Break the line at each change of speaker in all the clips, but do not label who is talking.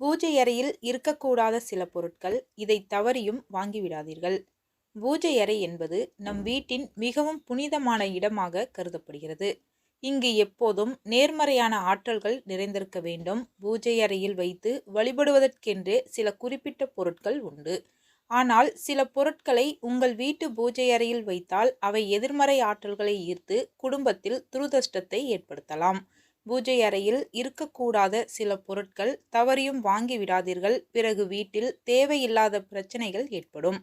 பூஜை அறையில் இருக்கக்கூடாத சில பொருட்கள் இதை தவறியும் வாங்கிவிடாதீர்கள். பூஜை அறை என்பது நம் வீட்டின் மிகவும் புனிதமான இடமாக கருதப்படுகிறது. இங்கு எப்போதும் நேர்மறையான ஆற்றல்கள் நிறைந்திருக்க வேண்டும். பூஜை அறையில் வைத்து வழிபடுவதற்கென்றே சில குறிப்பிட்ட பொருட்கள் உண்டு. ஆனால் சில பொருட்களை உங்கள் வீட்டு பூஜை அறையில் வைத்தால் அவை எதிர்மறை ஆற்றல்களை ஈர்த்து குடும்பத்தில் துருதஷ்டத்தை ஏற்படுத்தலாம். பூஜை அறையில் இருக்கக்கூடாத சில பொருட்கள் தவறியும் வாங்கி விடாதீர்கள். பிறகு வீட்டில் தேவையில்லாத பிரச்சனைகள் ஏற்படும்.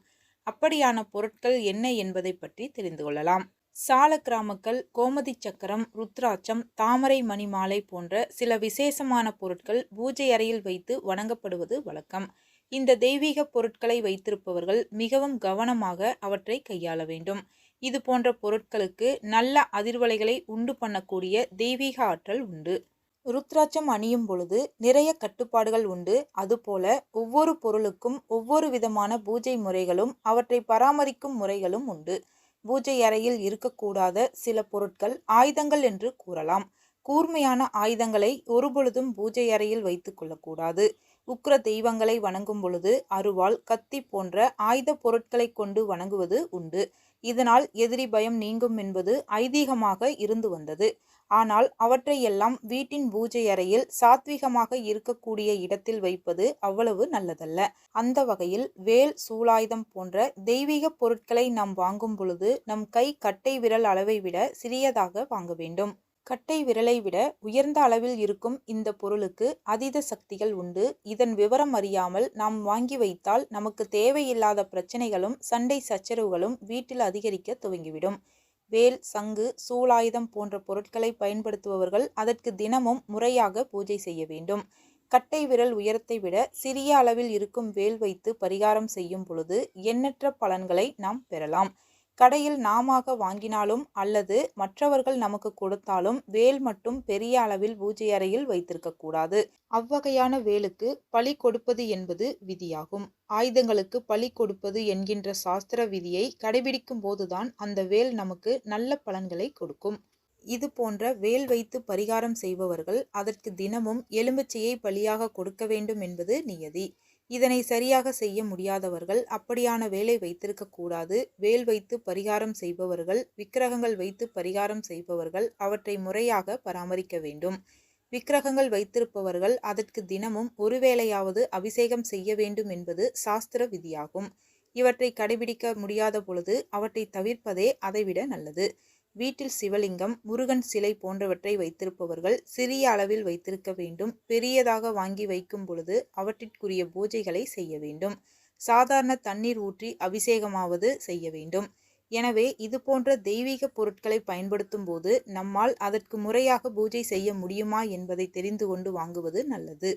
அப்படியான பொருட்கள் என்ன என்பதை பற்றி தெரிந்து கொள்ளலாம். சால கிராமக்கள் கோமதி சக்கரம் ருத்ராட்சம் தாமரை மணி மாலை போன்ற சில விசேஷமான பொருட்கள் பூஜை அறையில் வைத்து வணங்கப்படுவது வழக்கம். இந்த தெய்வீக பொருட்களை வைத்திருப்பவர்கள் மிகவும் கவனமாக அவற்றை கையாள வேண்டும். இது போன்ற பொருட்களுக்கு நல்ல அதிர்வலைகளை உண்டு பண்ணக்கூடிய தெய்வீக ஆற்றல் உண்டு. ருத்ராட்சம் அணியும் பொழுது நிறைய கட்டுப்பாடுகள் உண்டு. அதுபோல ஒவ்வொரு பொருளுக்கும் ஒவ்வொரு விதமான பூஜை முறைகளும் அவற்றை பராமரிக்கும் முறைகளும் உண்டு. பூஜை அறையில் இருக்கக்கூடாத சில பொருட்கள் ஆயுதங்கள் என்று கூறலாம். கூர்மையான ஆயுதங்களை ஒருபொழுதும் பூஜை அறையில் வைத்து கொள்ளக்கூடாது. உக்ர தெய்வங்களை வணங்கும் பொழுது அருவாள் கத்தி போன்ற ஆயுத பொருட்களை கொண்டு வணங்குவது உண்டு. இதனால் எதிரி பயம் நீங்கும் என்பது ஐதீகமாக இருந்து வந்தது. ஆனால் அவற்றையெல்லாம் வீட்டின் பூஜை அறையில் சாத்விகமாக இருக்கக்கூடிய இடத்தில் வைப்பது அவ்வளவு நல்லதல்ல. அந்த வகையில் வேல் சூலாயுதம் போன்ற தெய்வீக பொருட்களை நாம் வாங்கும் பொழுது நம் கை கட்டை விரல் அளவை விட சிறியதாக வாங்க வேண்டும். கட்டை விரலை விட உயர்ந்த அளவில் இருக்கும் இந்த பொருளுக்கு அதீத சக்திகள் உண்டு. இதன் விவரம் அறியாமல் நாம் வாங்கி வைத்தால் நமக்கு தேவையில்லாத பிரச்சனைகளும் சண்டை சச்சரவுகளும் வீட்டில் அதிகரிக்க துவங்கிவிடும். வேல் சங்கு சூலாயுதம் போன்ற பொருட்களை பயன்படுத்துபவர்கள் அதற்கு தினமும் முறையாக பூஜை செய்ய வேண்டும். கட்டை விரல் உயரத்தை விட சிறிய அளவில் இருக்கும் வேல் வைத்து பரிகாரம் செய்யும் பொழுது எண்ணற்ற பலன்களை நாம் பெறலாம். கடையில் நாமாக வாங்கினாலும் அல்லது மற்றவர்கள் நமக்கு கொடுத்தாலும் வேல் மட்டும் பெரிய அளவில் பூஜை அறையில் வைத்திருக்க கூடாது. அவ்வகையான வேலுக்கு பழி கொடுப்பது என்பது விதியாகும். ஆயுதங்களுக்கு பழி கொடுப்பது என்கின்ற சாஸ்திர விதியை கடைபிடிக்கும் போதுதான் அந்த வேல் நமக்கு நல்ல பலன்களை கொடுக்கும். இது போன்ற வேல் வைத்து பரிகாரம் செய்பவர்கள் அதற்கு தினமும் எலும்புச்சையை பலியாக கொடுக்க வேண்டும் என்பது நியதி. இதனை சரியாக செய்ய முடியாதவர்கள் அப்படியான வேலை வைத்திருக்கக்கூடாது வேல் வைத்து பரிகாரம் செய்பவர்கள் விக்கிரகங்கள் வைத்து பரிகாரம் செய்பவர்கள் அவற்றை முறையாக பராமரிக்க வேண்டும். விக்கிரகங்கள் வைத்திருப்பவர்கள் அதற்கு தினமும் ஒருவேளையாவது அபிஷேகம் செய்ய வேண்டும் என்பது சாஸ்திர விதியாகும். இவற்றை கடைபிடிக்க முடியாத பொழுது அவற்றை தவிர்ப்பதே அதைவிட நல்லது. வீட்டில் சிவலிங்கம் முருகன் சிலை போன்றவற்றை வைத்திருப்பவர்கள் சிறிய அளவில் வைத்திருக்க வேண்டும். பெரியதாக வாங்கி வைக்கும் பொழுது அவற்றிற்குரிய பூஜைகளை செய்ய வேண்டும். சாதாரண தண்ணீர் ஊற்றி அபிஷேகமாவது செய்ய வேண்டும். எனவே இது போன்ற தெய்வீக பொருட்களை பயன்படுத்தும் போது நம்மால் அதற்கு முறையாக பூஜை செய்ய முடியுமா என்பதை தெரிந்து கொண்டு வாங்குவது நல்லது.